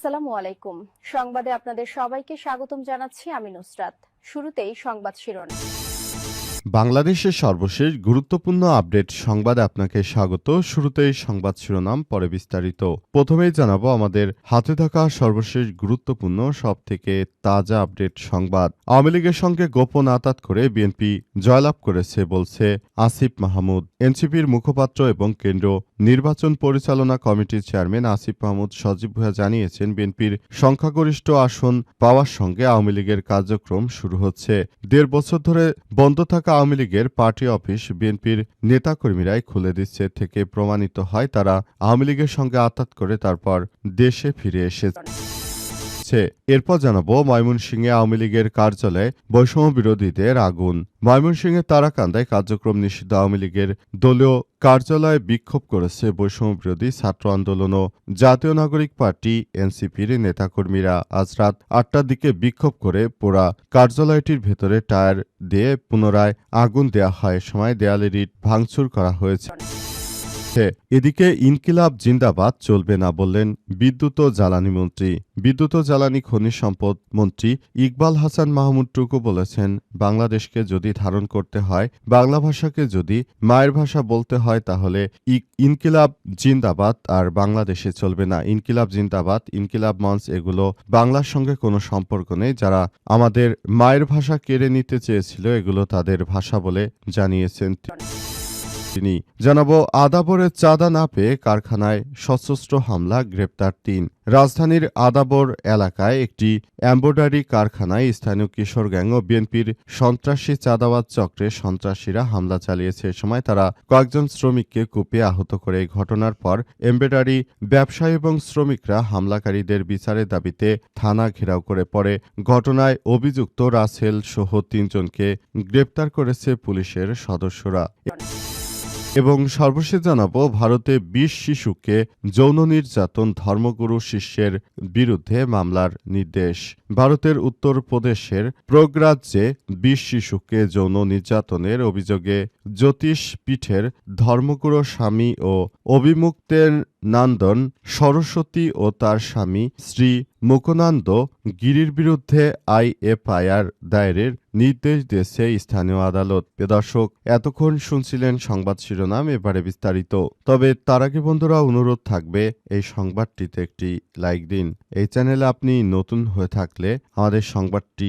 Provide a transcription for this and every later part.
আসসালামু আলাইকুম। সংবাদে আপনাদের সবাইকে স্বাগতম জানাচ্ছি আমি নুসরাত। শুরুতেই সংবাদ শিরোনাম। বাংলাদেশের সর্বশেষ গুরুত্বপূর্ণ আপডেট সংবাদে আপনাকে স্বাগত। শুরুতেই সংবাদ শিরোনাম, পরে বিস্তারিত। প্রথমেই জানাব আমাদের হাতে থাকা সর্বশেষ গুরুত্বপূর্ণ সব থেকে তাজা আপডেট সংবাদ। আওয়ামী লীগের সঙ্গে গোপন আতাত করে বিএনপি জয়লাভ করেছে, বলছে আসিফ মাহমুদ। এনসিপির মুখপাত্র এবং কেন্দ্র নির্বাচন পরিচালনা কমিটির চেয়ারম্যান আসিফ মাহমুদ সজীব ভূয়া জানিয়েছেন, বিএনপির সংখ্যাগরিষ্ঠ আসন পাওয়ার সঙ্গে আওয়ামী লীগের কার্যক্রম শুরু হচ্ছে। দেড় বছর ধরে বন্ধ থাকা আওয়ামী লীগের পার্টি অফিস বিএনপির নেতাকর্মীরাই খুলে দিচ্ছে। থেকে প্রমাণিত হয়, তারা আওয়ামী লীগের সঙ্গে আতাত করে তারপর দেশে ফিরে এসেছে। এরপর জানাব ময়মনসিংহে আওয়ামী লীগের কার্যালয়ে বৈষম্য বিরোধীদের আগুন। ময়মনসিংহে তারাকান্দায় কার্যক্রম নিষিদ্ধ আওয়ামী লীগের দলীয় কার্যালয়ে বিক্ষোভ করেছে বৈষম্য বিরোধী ছাত্র আন্দোলন ও জাতীয় নাগরিক পার্টি এনসিপির নেতাকর্মীরা। আজ রাত আটটার দিকে বিক্ষোভ করে পোড়া কার্যালয়টির ভেতরে টায়ার দিয়ে পুনরায় আগুন দেয়া হয়। সময় দেয়ালের ইট ভাঙচুর করা হয়েছে। এদিকে ইনকিলাব জিন্দাবাদ চলবে না বললেন বিদ্যুৎ ও জ্বালানি মন্ত্রী। বিদ্যুৎ ও জ্বালানি খনিজ সম্পদ মন্ত্রী ইকবাল হাসান মাহমুদ টুকু বলেছেন, বাংলাদেশকে যদি ধারণ করতে হয়, বাংলা ভাষাকে যদি মায়ের ভাষা বলতে হয়, তাহলে ইনকিলাব জিন্দাবাদ আর বাংলাদেশে চলবে না। ইনকিলাব জিন্দাবাদ, ইনকিলাব মঞ্চ এগুলো বাংলার সঙ্গে কোনো সম্পর্ক নেই। যারা আমাদের মায়ের ভাষা কেড়ে নিতে চেয়েছিল, এগুলো তাদের ভাষা বলে জানিয়েছেন। তিনি। জানাব আদাবরের চাঁদা না পেয়ে কারখানায় সশস্ত্র হামলা, গ্রেপ্তার তিন। রাজধানীর আদাবর এলাকায় একটি এম্ব্রয়ডারি কারখানায় স্থানীয় কিশোর গ্যাং ও বিএনপির সন্ত্রাসী চাঁদাবাদ চক্রে সন্ত্রাসীরা হামলা চালিয়েছে। এ সময় তারা কয়েকজন শ্রমিককে কুপিয়ে আহত করে। ঘটনার পর এমব্রয়ডারি ব্যবসায়ী এবং শ্রমিকরা হামলাকারীদের বিচারের দাবিতে থানা ঘেরাও করে পরে ঘটনায় অভিযুক্ত রাসেল সহ তিনজনকে গ্রেপ্তার করেছে পুলিশের সদস্যরা। এবং সর্বশেষ জানাব ভারতে বিশ শিশুকে যৌন নির্যাতন ধর্মগুরু শিষ্যের বিরুদ্ধে মামলার নির্দেশ। ভারতের উত্তরপ্রদেশের প্রগরাজ্যে বিশ শিশুকে যৌন নির্যাতনের অভিযোগে জ্যোতিষ পীঠের ধর্মগুরু স্বামী ও অভিমুক্তের নান্দন সরস্বতী ও তার স্বামী শ্রী মুকুনান্দ গিরির বিরুদ্ধে আইএফআইআর দায়েরের নির্দেশ দিয়েছে স্থানীয় আদালত। দর্শক, এতক্ষণ শুনছিলেন সংবাদ শিরোনাম, এবারে বিস্তারিত। তবে তার আগে বন্ধুরা, অনুরোধ থাকবে এই সংবাদটিতে একটি লাইক দিন। এই চ্যানেলে আপনি নতুন হয়ে থাকলে আমাদের সংবাদটি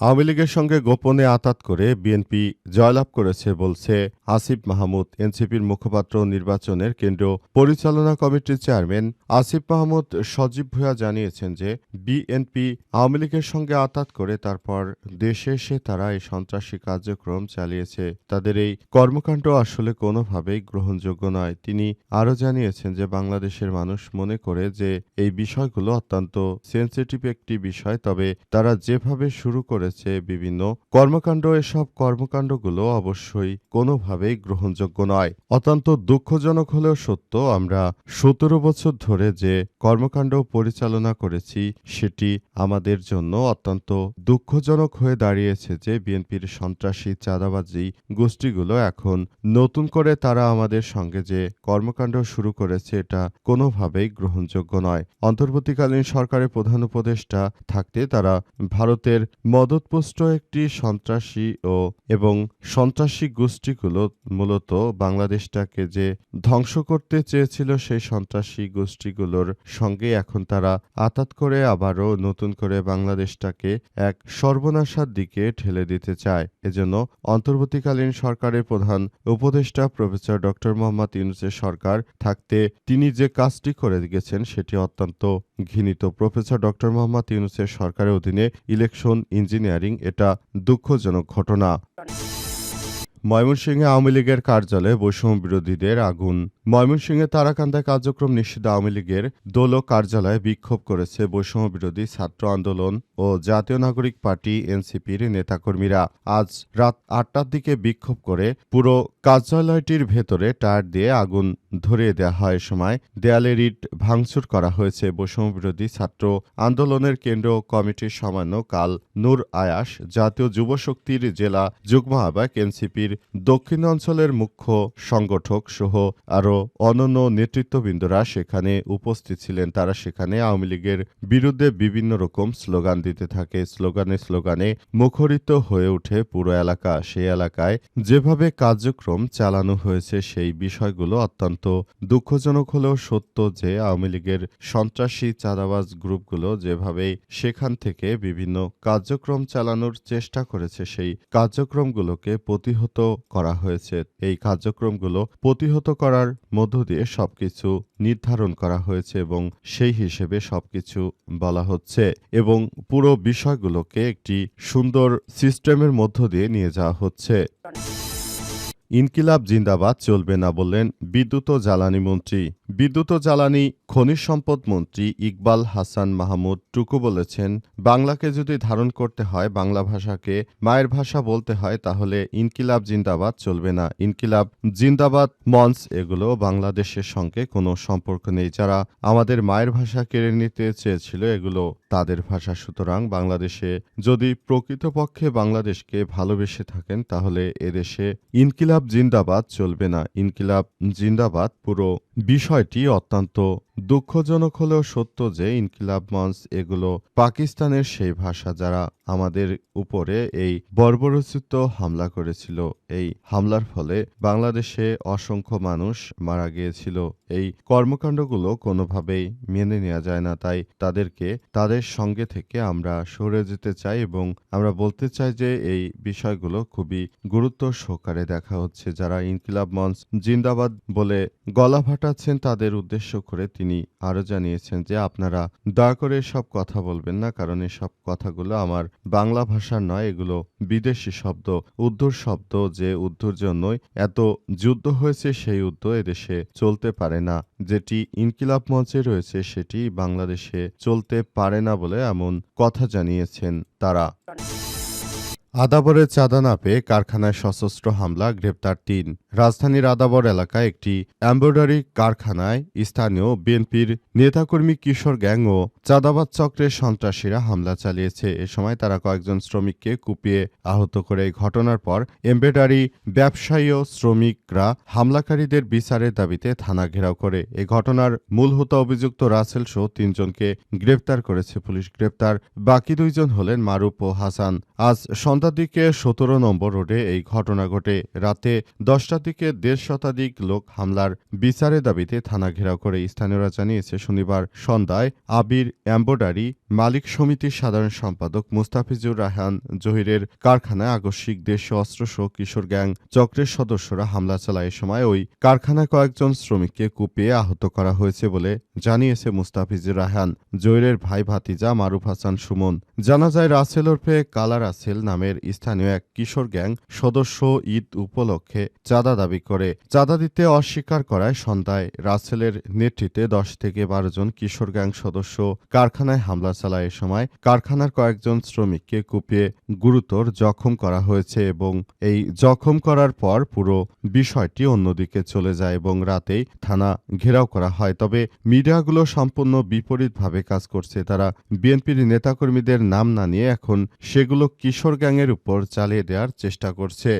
আওয়ামী লীগের সঙ্গে গোপনে আতাত করে বিএনপি জয়লাভ করেছে বলছে আসিফ মাহমুদ। এনসিপির মুখপাত্র নির্বাচনের কেন্দ্র পরিচালনা কমিটির চেয়ারম্যান আসিফ মাহমুদ সজীব ভূয়া জানিয়েছেন যে বিএনপি আওয়ামী লীগের সঙ্গে আতাত করে তারপর দেশে এসে তারা এই সন্ত্রাসী কার্যক্রম চালিয়েছে। তাদের এই কর্মকাণ্ড আসলে কোনোভাবেই গ্রহণযোগ্য নয়। তিনি আরও জানিয়েছেন যে বাংলাদেশের মানুষ মনে করে যে এই বিষয়গুলো অত্যন্ত সেন্সিটিভ একটি বিষয়, তবে তারা যেভাবে শুরু করেছে বিভিন্ন কর্মকাণ্ড। এসব কর্মকাণ্ডগুলো অবশ্যই কোনোভাবেই গ্রহণযোগ্য নয়। অত্যন্ত দুঃখজনক হলেও সত্য, আমরা সতেরো বছর ধরে যে কর্মকাণ্ড পরিচালনা করেছি, সেটি আমাদের জন্য অত্যন্ত দুঃখজনক হয়ে দাঁড়িয়েছে যে বিএনপির সন্ত্রাসী, চাঁদাবাজি গোষ্ঠীগুলো এখন নতুন করে তারা আমাদের সঙ্গে যে কর্মকাণ্ড শুরু করেছে, এটা কোনোভাবেই গ্রহণযোগ্য নয়। অন্তর্বর্তীকালীন সরকারের প্রধান উপদেষ্টা থাকতে তারা ভারতের মদতপুষ্ট একটি সন্ত্রাসী ও, এবং সন্ত্রাসী গোষ্ঠীগুলো মূলত বাংলাদেশটাকে যে ধ্বংস করতে চেয়েছিল সেই সন্ত্রাসী গোষ্ঠীগুলোর সঙ্গে এখন তারা আতাত করে আবারও নতুন করে বাংলাদেশটাকে এক সর্বনাশার দিকে ঠেলে দিতে চায়। এজন্য অন্তর্বর্তীকালীন সরকারের প্রধান উপদেষ্টা প্রফেসর ডক্টর মোহাম্মদ ইউনুসের সরকার থাকতে তিনি যে কাজটি করে গেছেন সেটি অত্যন্ত ঘৃণিত। প্রফেসর ডক্টর মোহাম্মদ ইউনুসের সরকারের অধীনে ইলেকশন ইঞ্জিনিয়ারিং এটা দুঃখজনক ঘটনা। ময়মনসিংহে আওয়ামী লীগের কার্যালয়ে বৈষম্য বিরোধীদের আগুন। ময়মনসিংহে তারাকান্দা কার্যক্রম নিষিদ্ধ আওয়ামী লীগের দোল কার্যালয়ে বিক্ষোভ করেছে বৈষম্য বিরোধী ছাত্র আন্দোলন ও জাতীয় নাগরিক পার্টি এনসিপির নেতাকর্মীরা। আজ রাত আটটার দিকে বিক্ষোভ করে পুরো কার্যালয়টির ভেতরে টায়ার দিয়ে আগুন ধরিয়ে দেওয়া হয়। সময় দেয়ালে ইট ভাঙচুর করা হয়েছে। বৈষম্য বিরোধী ছাত্র আন্দোলনের কেন্দ্র কমিটির সামান্য কাল নূর আয়াস, জাতীয় যুব শক্তির জেলা যুগ্ম আহ্বায়ক এনসিপির দক্ষিণ অঞ্চলের মুখ্য সংগঠক সহ আরও অনন্য নেতৃত্ববৃন্দরা সেখানে উপস্থিত ছিলেন। তারা সেখানে আওয়ামী লীগের বিরুদ্ধে বিভিন্ন রকম স্লোগান দিতে থাকে। স্লোগানে স্লোগানে মুখরিত হয়ে ওঠে পুরো এলাকা। সেই এলাকায় যেভাবে কার্যক্রম চালানো হয়েছে, সেই বিষয়গুলো অত্যন্ত দুঃখজনক হলেও সত্য যে আওয়ামী লীগের সন্ত্রাসী চাঁদাবাজ গ্রুপগুলো যেভাবে সেখান থেকে বিভিন্ন কার্যক্রম চালানোর চেষ্টা করেছে, সেই কার্যক্রমগুলোকে প্রতিহত করা হয়েছে। এই কার্যক্রমগুলো প্রতিহত করার মধ্য দিয়ে সবকিছু নির্ধারণ করা হয়েছে এবং সেই হিসেবে সবকিছু বলা হচ্ছে এবং পুরো বিষয়গুলোকে একটি সুন্দর সিস্টেমের মধ্য দিয়ে নিয়ে যাওয়া হচ্ছে। ইনকিলাব জিন্দাবাদ চলবে না বললেন বিদ্যুৎ ও জ্বালানি মন্ত্রী। বিদ্যুৎ ও জ্বালানি খনিজ সম্পদ মন্ত্রী ইকবাল হাসান মাহমুদ টুকু বলেছেন, বাংলাকে যদি ধারণ করতে হয়, বাংলা ভাষাকে মায়ের ভাষা বলতে হয়, তাহলে ইনকিলাব জিন্দাবাদ চলবে না। ইনকিলাব জিন্দাবাদ মঞ্চ এগুলো বাংলাদেশের সঙ্গে কোনো সম্পর্ক নেই। যারা আমাদের মায়ের ভাষা কেড়ে নিতে চেয়েছিল, এগুলো তাদের ভাষা। সুতরাং বাংলাদেশে যদি প্রকৃতপক্ষে বাংলাদেশকে ভালোবেসে থাকেন, তাহলে এদেশে ইনকিলাব জিন্দাবাদ চলবে না। ইনকিলাব জিন্দাবাদ পুরো বিষয়টি অত্যন্ত দুঃখজনক হলেও সত্য যে ইনকিলাব মঞ্চ এগুলো পাকিস্তানের সেই ভাষা যারা আমাদের উপরে এই বর্বরচিত হামলা করেছিল। এই হামলার ফলে বাংলাদেশে অসংখ্য মানুষ মারা গিয়েছিল। এই কর্মকাণ্ডগুলো কোনোভাবেই মেনে নেওয়া যায় না। তাই তাদেরকে তাদের সঙ্গে থেকে আমরা সরে যেতে চাই এবং আমরা বলতে চাই যে এই বিষয়গুলো খুবই গুরুত্ব সহকারে দেখা হচ্ছে। যারা ইনকিলাব মঞ্চ জিন্দাবাদ বলে গলা ফাটাচ্ছেন তাদের উদ্দেশ্য করে তিনি আরও জানিয়েছেন যে আপনারা দয়া করে সব কথা বলবেন না, কারণ এসব কথাগুলো আমার বাংলা ভাষার নয়, এগুলো বিদেশি শব্দ, উর্দুর শব্দ যে উর্দুর জন্যই এত যুদ্ধ হয়েছে সেই উদ্ধ এদেশে চলতে পারে না। যেটি ইনকিলাব মঞ্চে রয়েছে সেটি বাংলাদেশে চলতে পারে না বলে এমন কথা জানিয়েছেন তারা। আদাবরে চাঁদা না পেয়ে কারখানায় সশস্ত্র হামলা, গ্রেপ্তার তিন। রাজধানীর আদাবর এলাকায় একটি এমব্রয়ডারি কারখানায় স্থানীয় বিএনপির নেতাকর্মী কিশোর গ্যাং ও চাঁদাবাদ চক্রের সন্ত্রাসীরা হামলা চালিয়েছে। এ সময় তারা কয়েকজন শ্রমিককে কুপিয়ে আহত করে। এই ঘটনার পর এমব্রয়ডারি ব্যবসায়ী ও শ্রমিকরা হামলাকারীদের বিচারের দাবিতে থানা ঘেরাও করে। এ ঘটনার মূল হোতা অভিযুক্ত রাসেল সহ তিনজনকে গ্রেপ্তার করেছে পুলিশ। গ্রেপ্তার বাকি দুইজন হলেন মারুফ ও হাসান। আজ সন্ধ্যার দিকে সতেরো নম্বর রোডে এই ঘটনা ঘটে। রাতে দশটার দিকে দেড় শতাধিক লোক হামলার বিচারের দাবিতে থানা ঘেরাও করে। স্থানীয়রা জানিয়েছে, শনিবার সন্ধ্যায় আবির এম্বয়ডারি মালিক সমিতির সাধারণ সম্পাদক মুস্তাফিজুর রাহান জহিরের কারখানায় আকস্মিক দেশীয় অস্ত্রসহ কিশোর গ্যাং চক্রের সদস্যরা হামলা চালায়। এ সময় ওই কারখানায় কয়েকজন শ্রমিককে কুপিয়ে আহত করা হয়েছে বলে জানিয়েছে মুস্তাফিজুর রাহান। জহিরের ভাই ভাতিজা মারুফ হাসান সুমন। জানা যায়, রাসেল ওরফে কালা রাসেল নামের স্থানীয় এক কিশোর গ্যাং সদস্য ঈদ উপলক্ষে চাঁদা দাবি করে। চাঁদা দিতে অস্বীকার করায় সন্ধ্যায় রাসেলের নেতৃত্বে দশ থেকে বারো জন কিশোর গ্যাং সদস্য কারখানায় হামলা চালায়। এ সময় কারখানার কয়েকজন শ্রমিককে কুপিয়ে গুরুতর জখম করা হয়েছে এবং এই জখম করার পর পুরো বিষয়টি অন্যদিকে চলে যায় এবং রাতেই থানা ঘেরাও করা হয়। তবে মিডিয়াগুলো সম্পূর্ণ বিপরীতভাবে কাজ করছে। তারা বিএনপির নেতাকর্মীদের নাম না নিয়ে এখন সেগুলো কিশোর গ্যাংয়ের উপর চালিয়ে দেওয়ার চেষ্টা করছে।